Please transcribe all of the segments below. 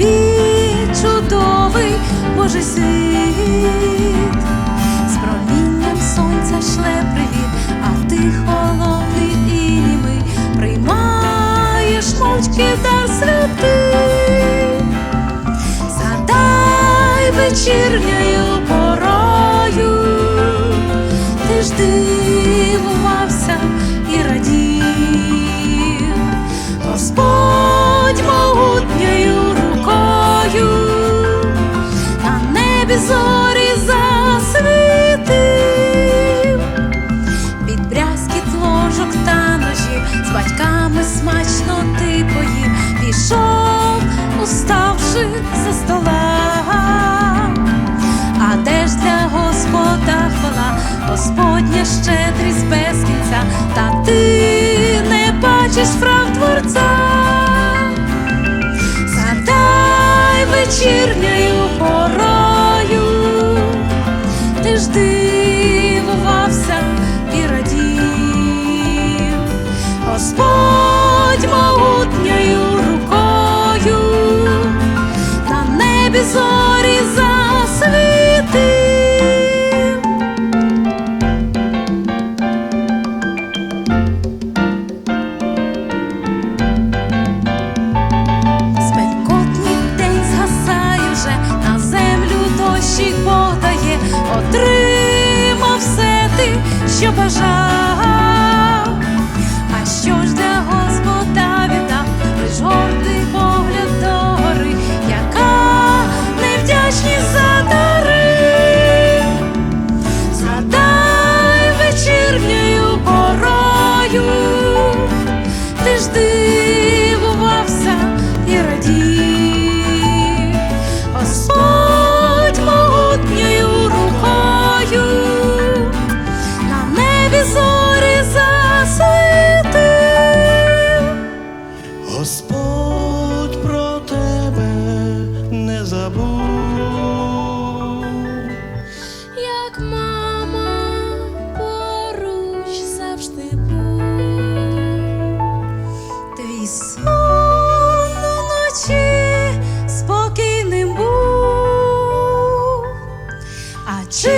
тобі чудовий Божий світ, з промінням сонця шле привіт, а ти холодний і німий, приймаєш мовчки дар святий, задай вечірньою порою, ти ж дивувався серця, та ти не бачиш прав творця, задай вечірньою порою, ти ж дивувався і радів, Господь могутньою рукою, на небі зо. deixa eu beijar.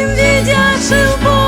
Дитячим